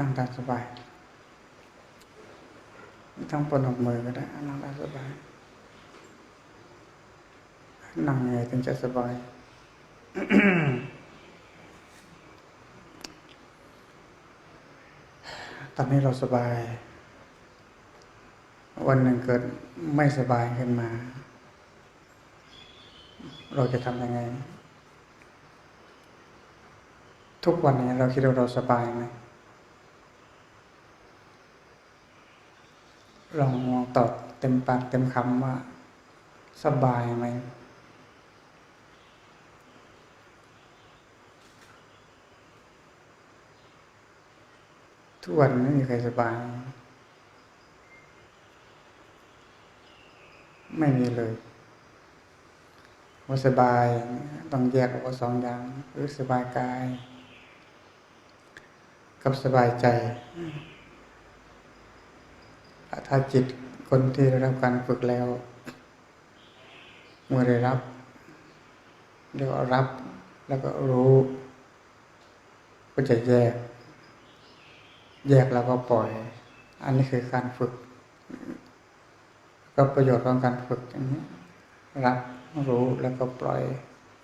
นั่งตามสบายไม่ต้องปนหกมือก็ได้นั่งตามสบาย นั่งยังไงถึงจะสบายตอนนี้เราสบาย วันหนึ่งเกิดไม่สบายขึ้นมา เราจะทำยังไง ทุกวันนี้เราคิดว่าเราสบายไหมลองมองตอบเต็มปากเต็มคำว่า สบายไหมทุกวันไม่มีใครสบาย ไม่มีเลยว่าสบายต้องแยกออกสองอย่างคือสบายกาย กับสบายใจ ถ้าจิตคนที่ได้รับการฝึกแล้ว เมื่อได้รับเรียกว่ารับแล้วก็รู้ ก็จะแยก แยกแล้วก็ปล่อย อันนี้คือการฝึก ก็ประโยชน์ของการฝึกอย่างนี้รับรู้แล้วก็ปล่อย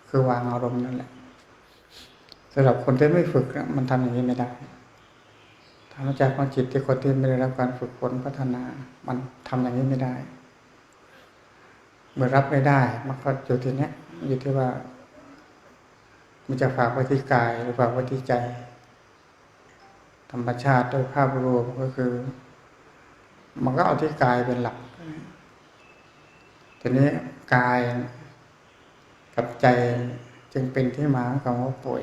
คือวางอารมณ์นั่นแหละสำหรับคนที่ไม่ฝึกมันทำอย่างนี้ไม่ได้ธรรมจักรของจิตที่คนที่ไม่ได้รับการฝึกฝนพัฒนา มันทำอย่างนี้ไม่ได้ เมื่อรับไม่ได้ มันก็อยู่ที่เนี้ยอยู่ที่ว่า มันจะฝากไว้ที่กายหรือฝากไว้ที่ใจ ธรรมชาติโดยภาพรวมก็คือ มันก็เอาที่กายเป็นหลัก ทีนี้กายกับใจจึงเป็นที่มาของคำว่าป่วย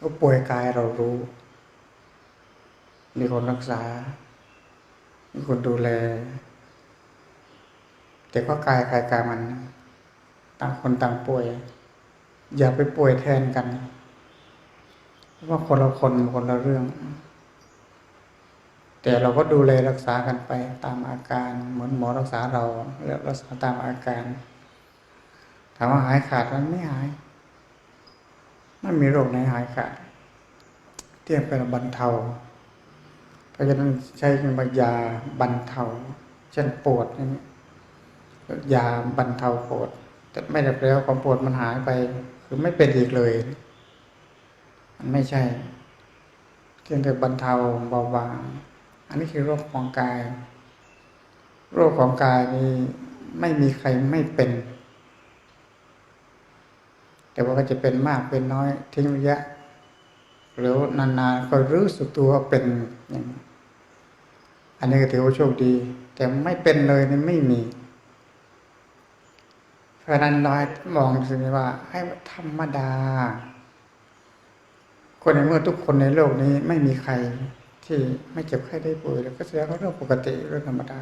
ว่าป่วยกายเรารู้ มีคนรักษา มีคนดูแล แต่ก็กายกายกายมัน ต่างคนต่างป่วย อย่าไปป่วยแทนกัน เพราะว่าคนละคนคนละเรื่อง แต่เราก็ดูแลรักษากันไปตามอาการ เหมือนหมอรักษาเราแล้วรักษาตามอาการ ถามว่าหายขาดมันไม่หายไม่มีโรคไหนหายขาดเทียบเป็นบรรเทา เพราะฉะนั้นใช้คำว่ายาบรรเทา เช่นปวดนี่ยาบรรเทาปวด แต่ไม่ได้แปลว่าความปวดมันหายไป คือไม่เป็นอีกเลย มันไม่ใช่เพียงแต่บรรเทาเบาบาง อันนี้คือโรคของกาย โรคของกายนี้ไม่มีใครไม่เป็น แต่ว่าก็จะเป็นมากเป็นน้อยทิ้งระยะหรือนานๆก็รู้สึกตัวว่าเป็นอย่างอันนี้ก็ถือว่าโชคดี แต่ไม่เป็นเลยนี่ไม่มีเพราะนั้นเราให้มองสิว่า ให้ธรรมดา คนในเมื่อทุกคนในโลกนี้ไม่มีใคร ที่ไม่เจ็บไข้ได้ป่วยแล้วก็แสดงว่าเรื่องปกติเรื่องธรรมดา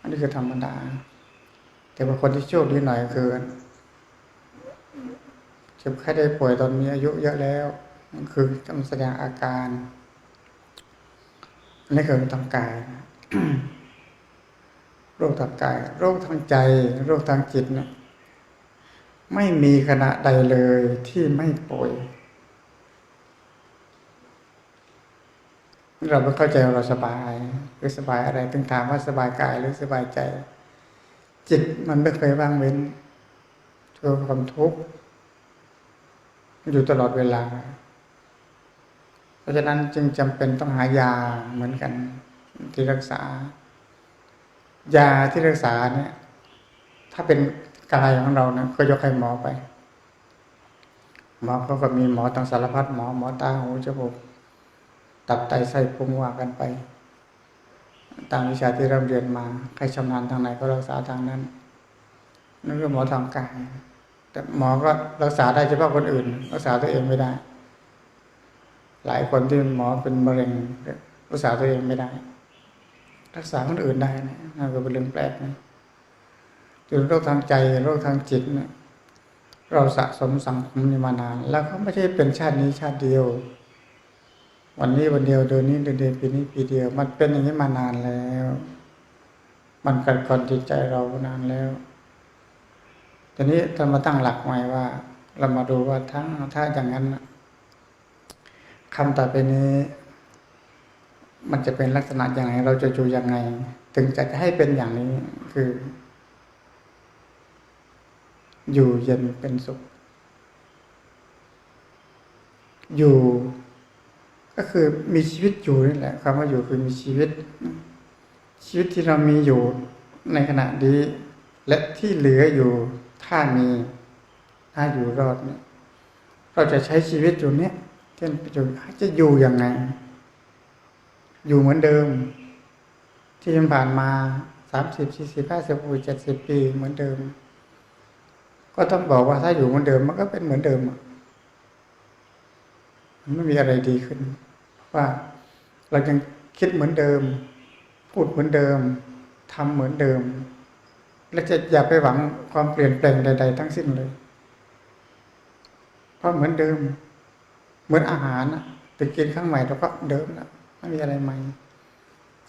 อันนี้คือธรรมดา แต่ว่าคนที่โชคดีหน่อยคือเจ็บไข้ได้ป่วยตอนมีอายุเยอะแล้วคือมันแสดงอาการอันนี้คือทางกายโรคทางกาย โรคทางใจ โรคทางจิตเนี่ยไม่มีขณะใดเลยที่ไม่ป่วย เราไม่เข้าใจว่าเราสบายหรือสบายอะไรถึงถามว่าสบายกายหรือสบายใจ จิตมันไม่เคยว่างเว้นเจอความทุกข์อยู่ตลอดเวลา เพราะฉะนั้นจึงจำเป็นต้องหายาเหมือนกันที่รักษา ยาที่รักษาเนี่ย ถ้าเป็นกายของเรานะก็ยกให้หมอไป หมอเขาก็มีหมอทางสารพัดหมอหมอตาหูจมูก ตับไตไส้พุงว่ากันไป ตามวิชาที่เราเรียนมา ใครชำนาญทางไหนก็รักษาทางนั้นนั่นคือหมอทางกายแต่หมอก็รักษาได้เฉพาะคนอื่น รักษาตัวเองไม่ได้ หลายคนที่หมอเป็นมะเร็งรักษาตัวเองไม่ได้ รักษาคนอื่นได้นะนั่นก็เป็นเรื่องแปลกนะถึงโรคทางใจโรคทางจิตเนี่ยเราสะสมสังคมนี้มานาน แล้วก็ไม่ใช่เป็นชาตินี้ชาติเดียว วันนี้วันเดียวเดือนนี้เดือนเดียวปีนี้ปีเดียว มันเป็นอย่างนี้มานานแล้ว มันกัดกร่อนจิตใจเรานานแล้วทีนี้เรามาตั้งหลักใหม่ว่า เรามาดูว่าทั้งถ้าอย่างนั้นคำต่อไปนี้ มันจะเป็นลักษณะอย่างไรเราจะอยู่ยังไง ถึงจะให้เป็นอย่างนี้คือ อยู่เย็นเป็นสุข อยู่ ก็คือมีชีวิตอยู่นี่แหละคำว่าอยู่คือมีชีวิต ชีวิตที่เรามีอยู่ในขณะนี้และที่เหลืออยู่ถ้ามีถ้าอยู่รอดเนี่ยเราจะใช้ชีวิตอยู่เนี้ยเช่นอยู่จะอยู่ยังไง อยู่เหมือนเดิม ที่ผ่านมาสามสิบสี่สิบห้าสิบหกเจ็ดสิบปีเหมือนเดิม ก็ต้องบอกว่าถ้าอยู่เหมือนเดิมมันก็เป็นเหมือนเดิมอะ ไม่มีอะไรดีขึ้น ว่าเรายังคิดเหมือนเดิม พูดเหมือนเดิมทำเหมือนเดิม และจะอย่าไปหวังความเปลี่ยนแปลงใด ๆ ทั้งสิ้นเลย เพราะเหมือนเดิม เหมือนอาหารนะแต่กินข้างใหม่เราก็เดิมนะไม่มีอะไรใหม่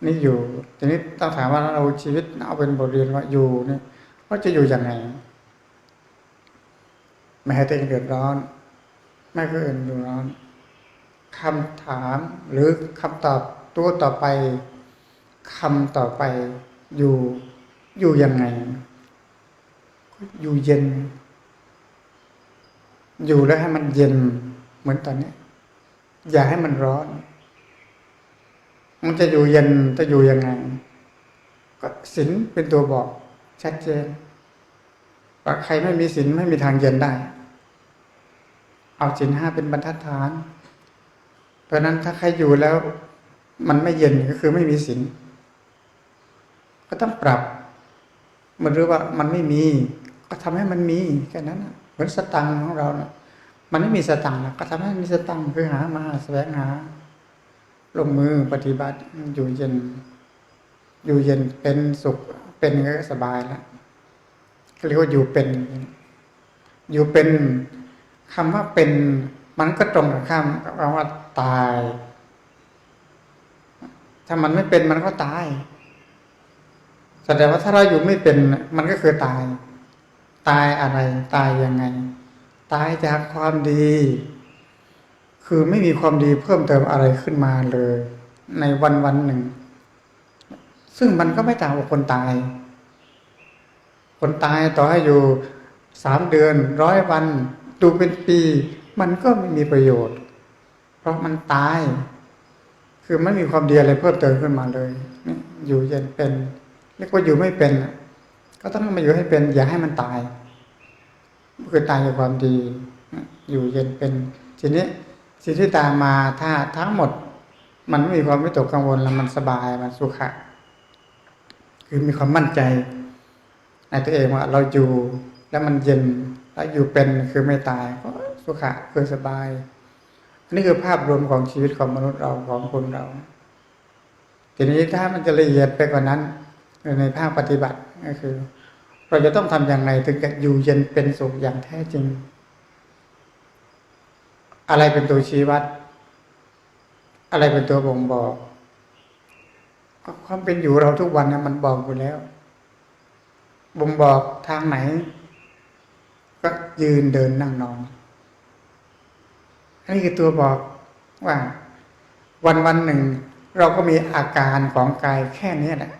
นี่อยู่ทีนี้ต้องถามว่าเราชีวิตเอาเป็นบทเรียนว่าอยู่เนี่ยว่าจะอยู่ยังไง ไม่ให้ตัวเองเดือดร้อน ไม่ให้คนอื่นเดือดร้อน คำถามหรือคำตอบตัวต่อไปคำต่อไปอยู่อยู่ยังไง อยู่เย็น อยู่แล้วให้มันเย็นเหมือนตอนนี้ อย่าให้มันร้อน มันจะอยู่เย็นจะอยู่ยังไง ก็ศีลเป็นตัวบอก ชัดเจนว่าใครไม่มีศีลไม่มีทางเย็นได้ เอาศีลห้าเป็นบรรทัดฐาน เพราะนั้นถ้าใครอยู่แล้ว มันไม่เย็นก็คือไม่มีศีลก็ต้องปรับ มันรู้ว่ามันไม่มี ก็ทำให้มันมีแค่นั้นเหมือนสตังของเราเน่ะมันไม่มีสตังค์นะก็ทำให้มีสตังค์คือหามาแสวงหาลงมือปฏิบัติอยู่เย็น อยู่เย็นเป็นสุข เป็นก็สบายแล้วเรียกว่าอยู่เป็น อยู่เป็นคำว่าเป็น มันก็ตรงกับคำกับคำว่า ตาย ถ้ามันไม่เป็นมันก็ตาย แสดงว่าถ้าเราอยู่ไม่เป็น มันก็คือตาย ตายอะไร ตายยังไง ตายจากความดี คือไม่มีความดีเพิ่มเติมอะไรขึ้นมาเลย ในวันวันหนึ่ง ซึ่งมันก็ไม่ต่างกับคนตาย คนตายต่อให้อยู่สามเดือนร้อยวัน ดูเป็นปี มันก็ไม่มีประโยชน์ ราะมันตาย คือไม่มีความดีอะไรเพิ่มเติมขึ้นมาเลยนี่อยู่เย็นเป็นเรียกว่าอยู่ไม่เป็นก็ต้องมาอยู่ให้เป็น อย่าให้มันตายคือตายจากความดี อยู่เย็นเป็นทีนี้สิ่งที่ตามมาถ้าทั้งหมด มันไม่มีความไม่ตกกังวลแล้วมันสบายมันสุขะคือมีความมั่นใจในตัวเองว่า เราอยู่แล้วมันเย็นแล้วอยู่เป็นคือไม่ตายก็สุขะคือสบาย นนี้คือภาพรวมของชีวิตของมนุษย์เราของคนเรา ทีนี้ถ้ามันจะละเอียดไปกว่านั้น ในภาคปฏิบัติก็คือ เราจะต้องทำอย่างไรถึงจะอยู่เย็นเป็นสุขอย่างแท้จริง อะไรเป็นตัวชี้วัด อะไรเป็นตัวบ่งบอกความเป็นอยู่เราทุกวันนะมันบอกอยู่แล้ว บ่งบอกทางไหน ก็ยืนเดินนั่งนอน อันนี้คือตัวบอกว่าวันวันหนึ่ง เราก็มีอาการของกายแค่นี้แหละ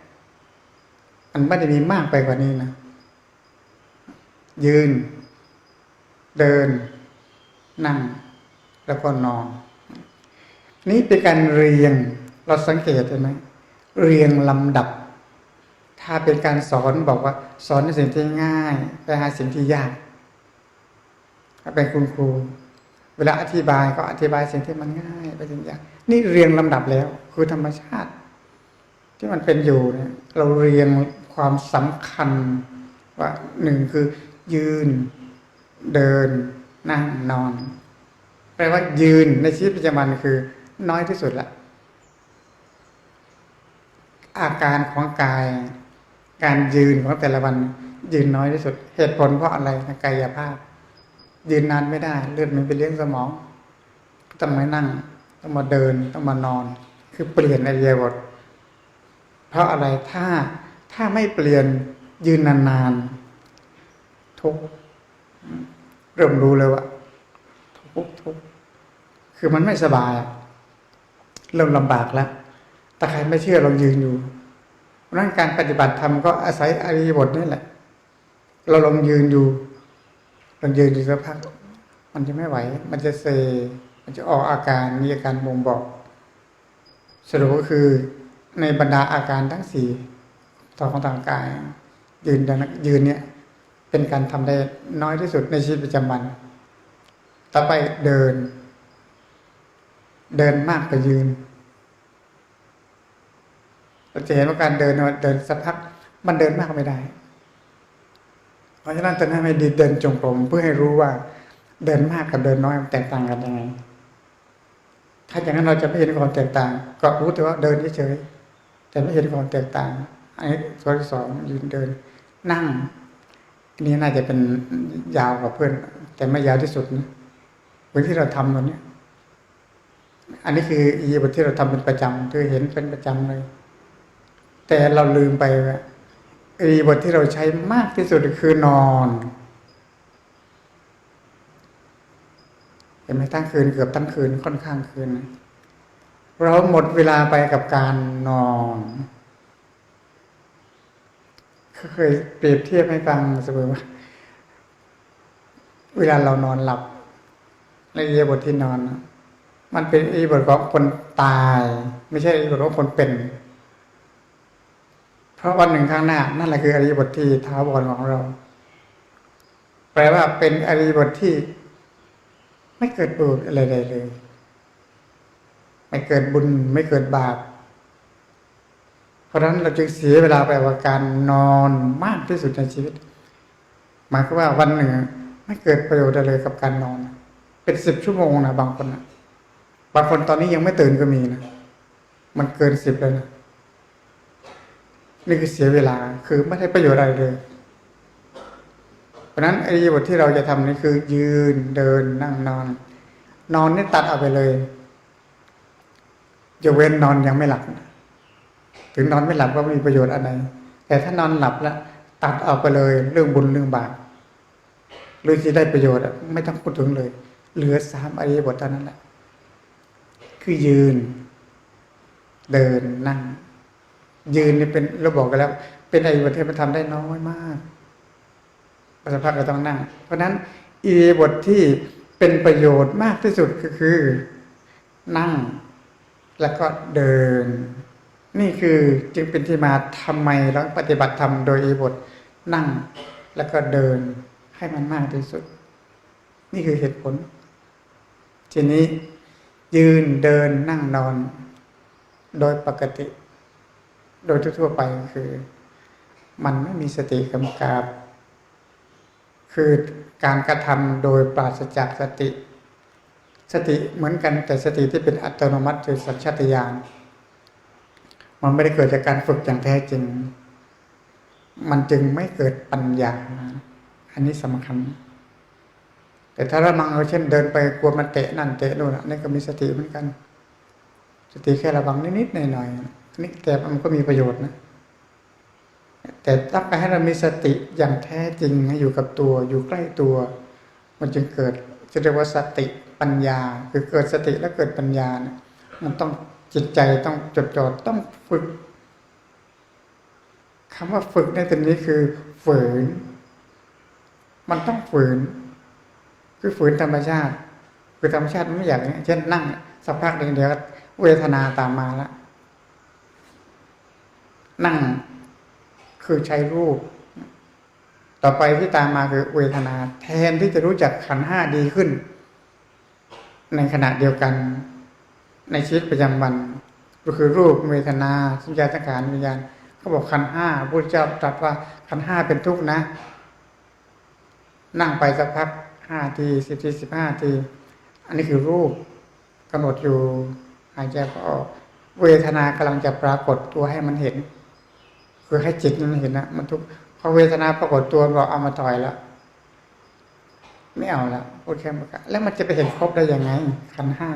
มันไม่ได้มีมากไปกว่านี้นะยืน เดิน นั่ง แล้วก็นอน นี่เป็นการเรียง เราสังเกตเห็นไหมเรียงลำดับ ถ้าเป็นการสอนบอกว่า สอนในสิ่งที่ง่าย ไปหาสิ่งที่ยากถ้าเป็นคุณครู เวลาอธิบายก็อธิบายสิ่งที่มันง่ายไปสิ่งยากนี่เรียงลำดับแล้ว คือธรรมชาติ ที่มันเป็นอยู่เนี่ยเราเรียงความสำคัญว่าหนึ่งคือ ยืนเดิน นั่งนอน แปลว่ายืนในชีวิตประจำวันคือ น้อยที่สุดละอาการของกาย การยืนของแต่ละวัน ยืนน้อยที่สุด เหตุผลเพราะอะไรกายภาพ ยืนนานไม่ได้ เลือดมันไปเลี้ยงสมองต้องม่นั่ง ต้องมาเดินต้องมานอน คือเปลี่ยนอริยบทเพราะอะไรถ้าถ้าไม่เปลี่ยนยืนนานๆทุกเริ่มรู้เลยว่าทุกทุกคือมันไม่สบายเริ่มลำบากแล้วแต่ใครไม่เชื่อลองยืนอยู่เพราะนั้นการปฏิบัติธรรมก็อาศัยอริยบทนี่แหละ เราลองยืนอยู่ ลองยืนดูสักพัก มันจะไม่ไหว มันจะเซ มันจะออกอาการมีอาการบ่งบอก สรุปก็คือในบรรดาอาการทั้งสี่ต่อของทางกาย ยืนดังยืนเนี่ย เป็นการทำได้น้อยที่สุดในชีวิตประจำวัน ต่อไปเดิน เดินมากกว่ายืนเราจะเห็นว่าการเดินเนี่ยเดินสักพัก มันเดินมากไม่ได้ เพราะฉะนั้นตอนนั้นให้ดีเดินจงกรมเพื่อให้รู้ว่า เดินมากกับเดินน้อยมันแตกต่างกันยังไง ถ้าอย่างนั้นเราจะไม่เห็นความแตกต่าง ก็รู้แต่ว่าเดินเฉยๆแต่ไม่เห็นความแตกต่างอันนี้ข้อที่สองยืนเดิน นั่งนนี้น่าจะเป็นยาวกว่าเพื่อน แต่ไม่ยาวที่สุดนะเหมือนที่เราทำตอนนี้อันนี้คืออีบทที่เราทำเป็นประจำคือเห็นเป็นประจำเลย แต่เราลืมไปว่า อีบทที่เราใช้มากที่สุดคือนอนเห็นไหมทั้งคืนเกือบทั้งคืนค่อนข้างคืน เราหมดเวลาไปกับการนอนเคยเปรียบเทียบให้ฟังเสมอว่า เวลาเรานอนหลับในอีบทที่นอน มันเป็นอีบทของคนตาย ไม่ใช่อีบทของคนเป็น ราะวันหนึ่งข้างหน้า นั่นแหละคืออริยบทที่ท้าวรของเรา แปลว่าเป็นอริยบทที่ ไม่เกิดบุญอะไรใดเลย ไม่เกิดบุญไม่เกิดบาป เพราะฉะนั้นเราจึงเสียเวลาไปกับการนอนมากที่สุดในชีวิตหมายความว่าวันหนึ่งไม่เกิดประโยชน์อะไรเลยกับการนอน เป็นสิบชั่วโมงนะบางคนนะบางคนตอนนี้ยังไม่ตื่นก็มีนะมันเกินสิบเลยนะ นี่คือเสียเวลาคือไม่ได้ประโยชน์อะไรเลย เพราะฉะนั้นไอ้บทที่เราจะทำนี่คือ ยืนเดินนั่งนอน นอนนี่ตัดเอาไปเลยจะเว้นนอนยังไม่หลับถึงนอนไม่หลับก็ไม่มีประโยชน์อะไรแต่ถ้านอนหลับแล้วตัดเอาไปเลย เรื่องบุญเรื่องบาปหรือที่ได้ประโยชน์ไม่ต้องพูดถึงเลย เหลือสามอริยบทเท่านั้นแหละคือยืน เดินนั่ง ยืนนี่เป็นเราบอกกันแล้ว เป็นอริยบทที่ทำได้น้อยมากปัจจุบันก็ต้องนั่ง เพราะฉะนั้นอริยบทที่เป็นประโยชน์มากที่สุดก็คือ นั่ง แล้วก็เดิน นี่คือจึงเป็นที่มาทำไมเราปฏิบัติธรรมโดยอริยบทนั่ง แล้วก็เดินให้มันมากที่สุด นี่คือเหตุผล ทีนี้ยืนเดินนั่งนอน โดยปกติ โดยทั่วไปคือ มันไม่มีสติกำกับ คือการกระทำโดยปราศจากสติ สติเหมือนกันแต่สติที่เป็นอัตโนมัติคือสัญชาตญาณมันไม่ได้เกิดจากการฝึกอย่างแท้จริง มันจึงไม่เกิดปัญญา อันนี้สำคัญ แต่ถ้าเรามังเราเช่นเดินไปกลัวมันเตะนั่นเตะโน่นนี่ก็มีสติเหมือนกัน สติแค่ระวังนิดๆหน่อยๆ นี่แต่มันก็มีประโยชน์นะ แต่ต้องการให้เรามีสติอย่างแท้จริงให้อยู่กับตัว อยู่ใกล้ตัว มันจึงเกิดจะเรียกว่าสติปัญญา คือเกิดสติแล้วเกิดปัญญาเนี่ยมันต้องจิตใจต้องจดจ่อต้องฝึกคำว่าฝึกในตรงนี้คือฝืน มันต้องฝืน คือฝืนธรรมชาติ คือธรรมชาติมันไม่อยากอย่างนี้เช่นนั่งสักพักหนึ่งเดี๋ยวเวทนาตามมาแล้ว นั่งคือใช้รูป ต่อไปที่ตามมาคือเวทนา แทนที่จะรู้จักขันห้าดีขึ้น ในขณะเดียวกัน ในชีวิตประจำวันก็คือรูปเวทนาสัญญาสังขารวิญญาณเขาบอกขันห้าพระเจ้าตรัสว่าขันห้าเป็นทุกข์นะ นั่งไปสักพักห้าทีสิบทีสิบห้าที อันนี้คือรูปกำหนดอยู่หายใจก็ออก เวทนากำลังจะปรากฏตัวให้มันเห็น คือให้จิตมันเห็นนะมันทุกพอเวทนาปรากฏตัวบอกเอามาต่อยแล้วไม่เอาละพูดแค่ประกแล้วมันจะไปเห็นครบได้ยังไงขันห้า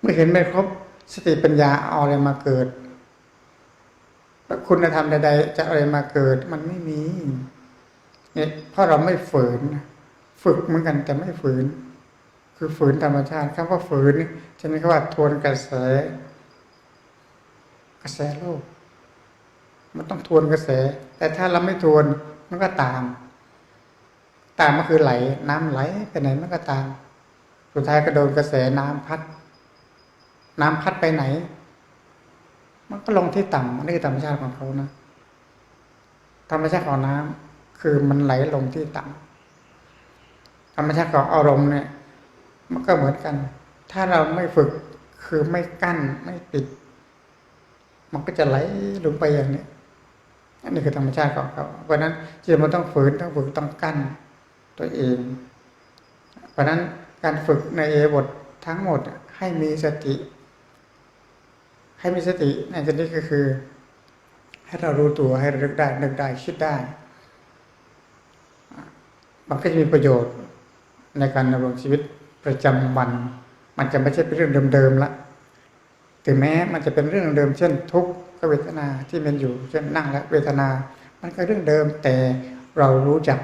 เมื่อเห็นไม่ครบสติปัญญาเอาอะไรมาเกิดคุณธรรมใดๆจะอะไรมาเกิด มันไม่มีเนี่ยเพราะเราไม่ฝืน ฝึกเหมือนกันแต่ไม่ฝืน คือฝืนธรรมชาติคำว่าฝืนฉะนั้นก็ว่าทวนกระแส กระแสโลก มันต้องทวนกระแส แต่ถ้าเราไม่ทวนมันก็ตาม ตามก็คือไหล น้ำไหลไปไหนมันก็ตาม สุดท้ายก็โดนกระแสน้ำพัด น้ำพัดไปไหน มันก็ลงที่ต่ำอันนี้คือธรรมชาติของเขานะธรรมชาติของน้ำคือมันไหลลงที่ต่ำธรรมชาติของอารมณ์เนี่ย มันก็เหมือนกัน ถ้าเราไม่ฝึกคือไม่กั้นไม่ปิด มันก็จะไหลลงไปอย่างนี้ อันนี้คือธรรมชาติของเขาเพราะนั้นจิตมันต้องฝืนต้องฝึกต้องกั้นตัวเอง เพราะนั้นการฝึกในเอบททั้งหมดให้มีสติ ให้มีสติในที่นี้ก็คือ ให้เรารู้ตัวให้ระลึกได้นึกได้คิดได้ มันก็จะมีประโยชน์ในการดำรงชีวิตประจำวัน มันจะไม่ใช่เป็นเรื่องเดิมๆละถึงแม้มันจะเป็นเรื่องเดิมเช่นทุกข์ กเวทนาที่เป็นอยู่เช่นนั่งและเวทนา มันก็เรื่องเดิมแต่เรารู้จัก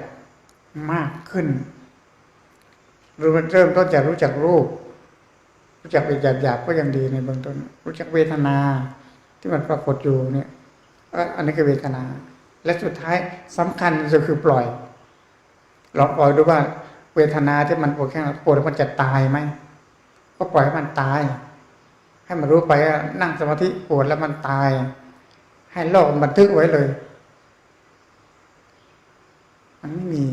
มากขึ้นรู้เริ่มต้นจากรู้จักรูป รู้จักเป็นหยาบๆก็ยังดีในเบื้องต้น รู้จักเวทนาที่มันปรากฏอยู่เนี่ยอันนี้คือเวทนา และสุดท้ายสำคัญก็คือปล่อยลองปล่อยดูว่า เวทนาที่มันปวดแค่ปวดมันจะตายไหมก็ปล่อยให้มันตาย ให้มันรู้ไปนั่งสมาธิปวดแล้วมันตาย ให้โลกบันทึกไว้เลย มันไม่มี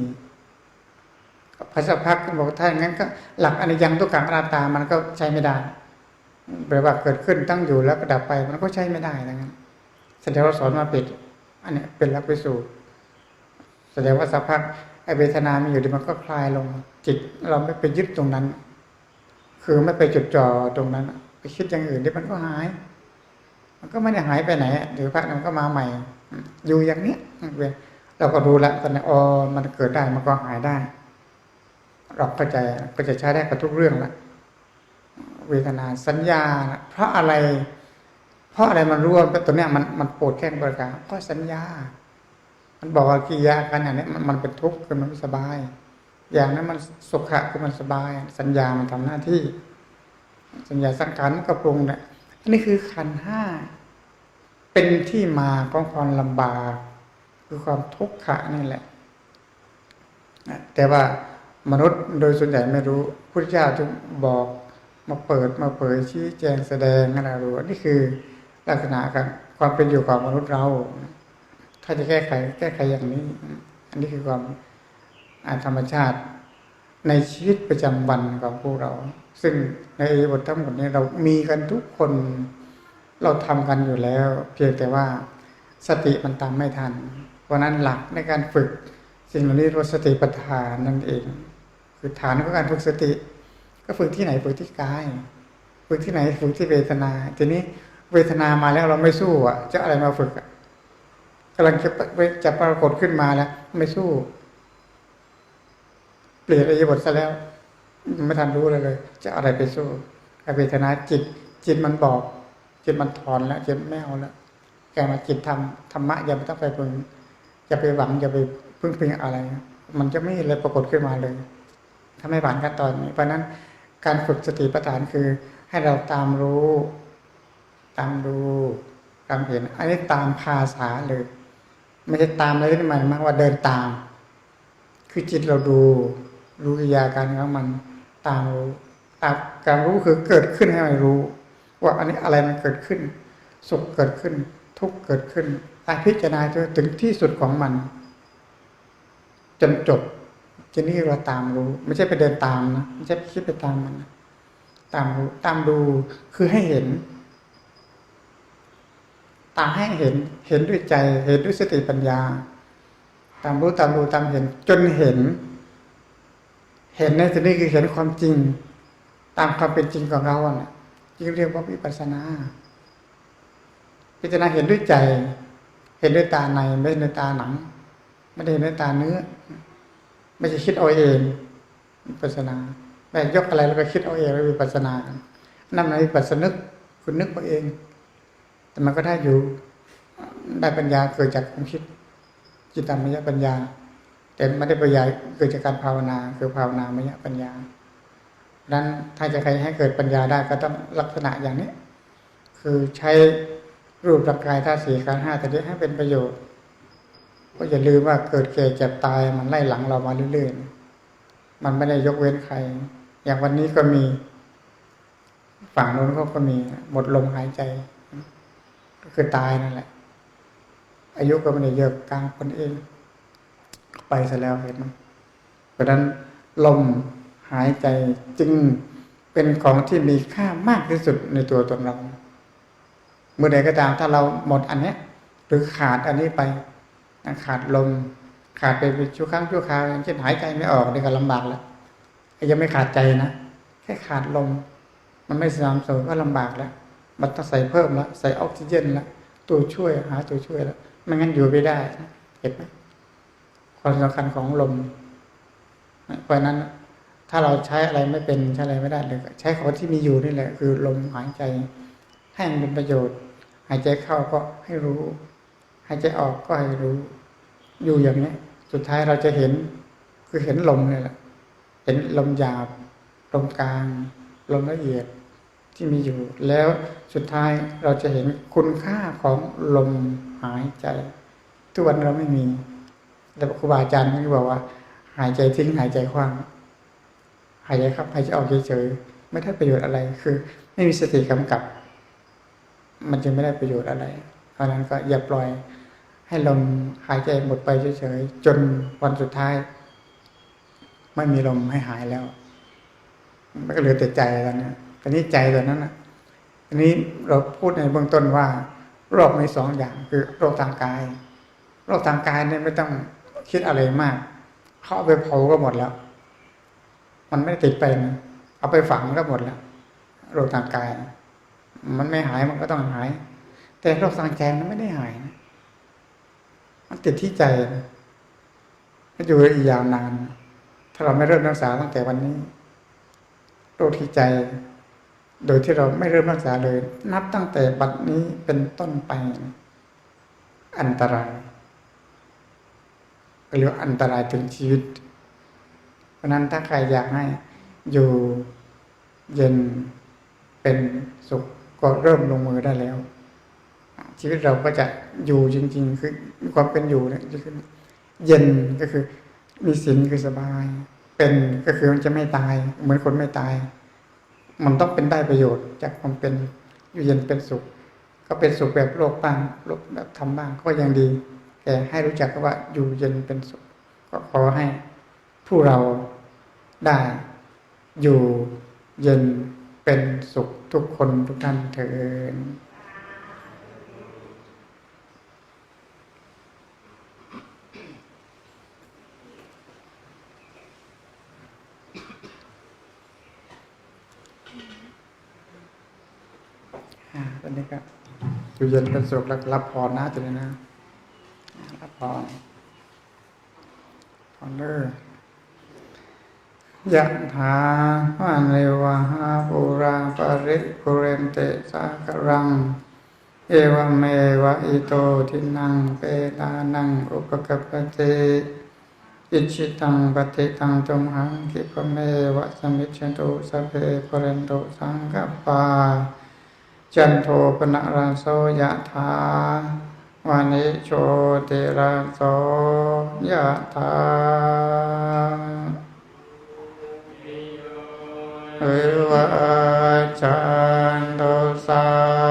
พระสักพักบอกถ้าอย่างนั้นก็ หลักอนิจจังทุกขังอนัตตามันก็ใช้ไม่ได้แปลว่าเกิดขึ้นตั้งอยู่แล้วก็ดับไปมันก็ใช้ไม่ได้ดังนั้นแสดงว่าสอนมาปิด อันนี้เป็นหลักพิสูจน์แสดงว่าสักพักไอเวทนามีอยู่ดีมันก็คลายลง จิตเราไม่ไปยึดตรงนั้น คือไม่ไปจดจ่อตรงนั้น ไปคิดอย่างอื่นเดี๋ยวมันก็หาย มันก็ไม่ได้หายไปไหนหรือพักมันก็มาใหม่ อยู่อย่างนี้เราก็รู้แล้วตอนนี้อ๋อมันเกิดได้มันก็หายได้เราเข้าใจก็จะใช้ได้กับทุกเรื่องละเวทนาสัญญา เพราะอะไร เพราะอะไรมันรู้ว่าตัวเนี้ยมันมันปวดแข้งปวดขาเพราะสัญญา มันบอกว่ากิริยาการอย่างนี้มันมันเป็นทุกข์คือมันไม่สบาย อย่างนั้นมันสุขะคือมันสบาย สัญญามันทำหน้าที่ สัญญาสังขารมันก็ปรุงเนี่ยอันนี้คือขันห้าเป็นที่มาของความลำบาก คือความทุกข์ขะนี่แหละแต่ว่ามนุษย์โดยส่วนใหญ่ไม่รู้พุทธเจ้าจึงบอกมาเปิดมาเผยชี้แจงแสดงให้เรารู้นี่คือลักษณะการความเป็นอยู่ของมนุษย์เรา ถ้าจะแก้ไขแก้ไขอย่างนี้ อันนี้คือความธรรมชาติ ในชีวิตประจำวันของพวกเรา ซึ่งในบททั้งหมดนี้เรามีกันทุกคน เราทำกันอยู่แล้ว เพียงแต่ว่าสติมันตามไม่ทัน เพราะนั้นหลักในการฝึก สิ่งเหล่านี้เรียกว่าสติปัฏฐานนั่นเอง คือฐานของการฝึกสติ ก็ฝึกที่ไหนฝึกที่กาย ฝึกที่ไหนฝึกที่เวทนา ทีนี้เวทนามาแล้วเราไม่สู้อะจะอะไรมาฝึกกำลังจะจะปรากฏขึ้นมาแล้ว ไม่สู้ เปลี่ยนอิบทซะแล้วไม่ทันรู้เลยเลย จะอะไรไปสู้เวทนาจิต จิตมันบอก จิตมันถอนแล้วจิตไม่เอาแล้วแกมาจิตทำธรรมะอย่าไปต้องไปพึงอย่าไปหวังอย่าไปพึ่งพิงอะไร มันจะไม่อะไรปรากฏขึ้นมาเลยถ้าไม่ผ่านขั้นตอนนี้เพราะนั้นการฝึกสติปัฏฐานคือให้เราตามรู้ ตามดูตามเห็น อันนี้ตามภาษาเลยไม่ใช่ตามอะไรที่หมายมากว่าเดินตาม คือจิตเราดู รู้กิยาการของมันตามรู้ตามการรู้คือเกิดขึ้นให้มันรู้ ว่าอันนี้อะไรมันเกิดขึ้น สุขเกิดขึ้น ทุกข์เกิดขึ้นตาพิจารณาจนถึงที่สุดของมัน จนจบจะนี่เราตามรู้ ไม่ใช่ไปเดินตามนะไม่ใช่คิดไปตามมันตามรู้ตามดูคือให้เห็น ตามให้เห็น เห็นด้วยใจ เห็นด้วยสติปัญญา ตามรู้ตามดูตามเห็น จนเห็น เห็นในที่นี้คือเห็นความจริง ตามความเป็นจริงของเราเนี่ยจึงเรียกว่าวิปัสสนา พิจารณาเห็นด้วยใจ เห็นด้วยตาในไม่ใช่ด้วยตาหนัง ไม่ได้เห็นด้วยตาเนื้อ ไม่ใช่คิดเอาเองวิปัสนาแม่ยกอะไรแล้วก็คิดเอาเองแล้ววิปัสนานั่นในปัสนึกคุณนึกมาเอง แต่มันก็ได้อยู่ได้ปัญญาเกิดจากความคิดจิตตามยปัญญา แต่ไม่ได้ปัญญาเกิดจากการภาวนา คือภาวนามยปัญญาดังนั้นถ้าจะใครให้เกิดปัญญาได้ก็ต้องลักษณะอย่างนี้ คือใช้รูปร่างกายธาตุสี่ขันธ์ห้าแต่นี้ให้เป็นประโยชน์ก็อย่าลืมว่าเกิดแก่เจ็บตายมันไล่หลังเรามาเรื่อยๆ มันไม่ได้ยกเว้นใคร อย่างวันนี้ก็มีฝั่งโน้นเขาก็มีหมดลมหายใจ ก็คือตายนั่นแหละ อายุก็ไม่ได้เยอะกลางคนเอง ไปซะแล้วเห็นไหมเพราะนั้นลมหายใจจึงเป็นของที่มีค่ามากที่สุดในตัวตนเราเมื่อใดก็ตามถ้าเราหมดอันนี้หรือขาดอันนี้ไปขาดลมขาดไปชั่วครั้งชั่วคราวอย่างเช่นหายใจไม่ออกนี่ก็ลำบากแล้วยังไม่ขาดใจนะแค่ขาดลมมันไม่สาม่ำเสมอก็ลำบากแล้วมันต้องใส่เพิ่มแล้วใส่ออกซิเจนแล้วตัวช่วยหาตัวช่วยแล้วไม่งั้นอยู่ไม่ได้เห็นไหม ความสำคัญของลม เพราะนั้น ถ้าเราใช้อะไรไม่เป็นใช้อะไรไม่ได้เลยใช้ของที่มีอยู่นี่แหละ คือลมหายใจ ให้มันเป็นประโยชน์ หายใจเข้าก็ให้รู้ หายใจออกก็ให้รู้ อยู่อย่างนี้ สุดท้ายเราจะเห็น คือเห็นลมนี่แหละ เห็นลมหยาบลมกลาง ลมละเอียดที่มีอยู่ แล้วสุดท้ายเราจะเห็นคุณค่าของลมหายใจ ทุกวันเราไม่มี แต่ครูบาอาจารย์ก็บอกว่า หายใจทิ้งหายใจคว้างหายใจเข้าหายใจออกเฉยๆไม่ได้ประโยชน์อะไร คือ ไม่มีสติกำกับ มันจึงไม่ได้ประโยชน์อะไร เพราะนั้นก็อย่าปล่อย ให้ลมหายใจหมดไปเฉยๆจนวันสุดท้าย ไม่มีลมให้หายแล้ว มันก็เหลือแต่ใจแล้วเนี่ยตอนนี้ใจตัวนั้นนะอันนี้เราพูดในเบื้องต้นว่าโรคมีสองอย่างคือโรคทางกายโรคทางกายเนี่ยไม่ต้อง คิดอะไรมากเขาเอาไปเผาก็หมดแล้ว มันไม่ติดไปนะเอาไปฝังก็หมดแล้วโรคทางกาย มันไม่หายมันก็ต้องหาย แต่โรคทางใจมันไม่ได้หายนะมันติดที่ใจมันอยู่อีกยาวนาน ถ้าเราไม่เริ่มรักษาตั้งแต่วันนี้ โรคที่ใจ โดยที่เราไม่เริ่มรักษาเลย นับตั้งแต่บัดนี้เป็นต้นไป อันตราย เรียกอันตรายถึงชีวิต เพราะนั้นถ้าใครอยากให้อยู่เย็นเป็นสุขก็เริ่มลงมือได้แล้ว ชีวิตเราก็จะอยู่จริง ๆ คือความเป็นอยู่เนี่ยจะขึ้นเย็นก็คือมีสินคือสบาย เป็นก็คือมันจะไม่ตาย เหมือนคนไม่ตาย มันต้องเป็นได้ประโยชน์จากความเป็นอยู่เย็นเป็นสุข ก็เป็นสุขแบบโลกบ้างโลกแบบธรรมบ้างก็ยังดี แต่ให้รู้จักว่าอยู่เย็นเป็นสุขก็ขอให้ผู้เราได้อยู่เย็นเป็นสุขทุกคนทุกท่านเถิดอ่าตอนนี้ก็อยู่เย็นเป็นสุขแล้วรับพรนะตัวนี้นะ รับพรพรเด้อยะถาวันเรวะหาปุราปริปุเรนเตสากรัง เอวเมวะอิโตทินังเปตานังอุปกปปติอิชิตังปฏิตังตุมหังคิปเมวะสมิจฉตุสัพเพปุเรนโตสังกปปาจันโทปนะราโสยะถา วานิโชติราโสยะถาเอวะจันโตสา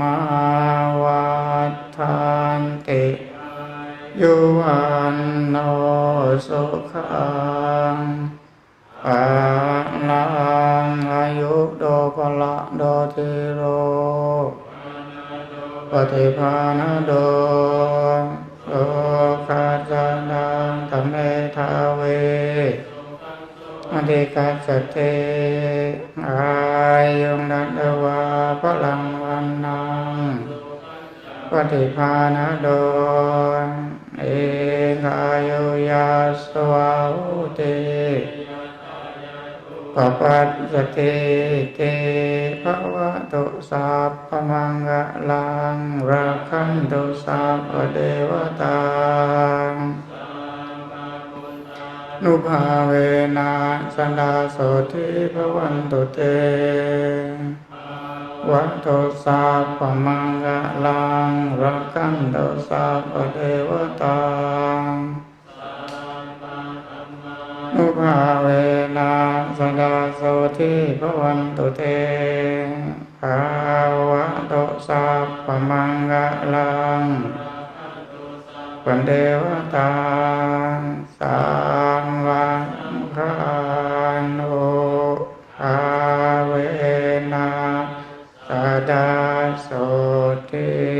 มาวัฏฐานติยุวันโนสุขังอาลังอายุโดปะละโดติโรปฏิภาณโดโสคาจันังธเมทาเวอธิกาสเตอายุนันวาพลัง ปฏิภาณโดนเอกายุยาสวาหุเตปปัสสติเตภวะตุสัพพมังกะลังรักขันตุสัพเทวตานุภาเวนะสันดาโสทิภวันตุเต วัตโตสัพมังกะลังรักขันโตสัพพเทวตานุภาเวนะสดาโสทิภวันตุเตภาวะโตสัพมังกะลังปันเทวตาสังวังคา sote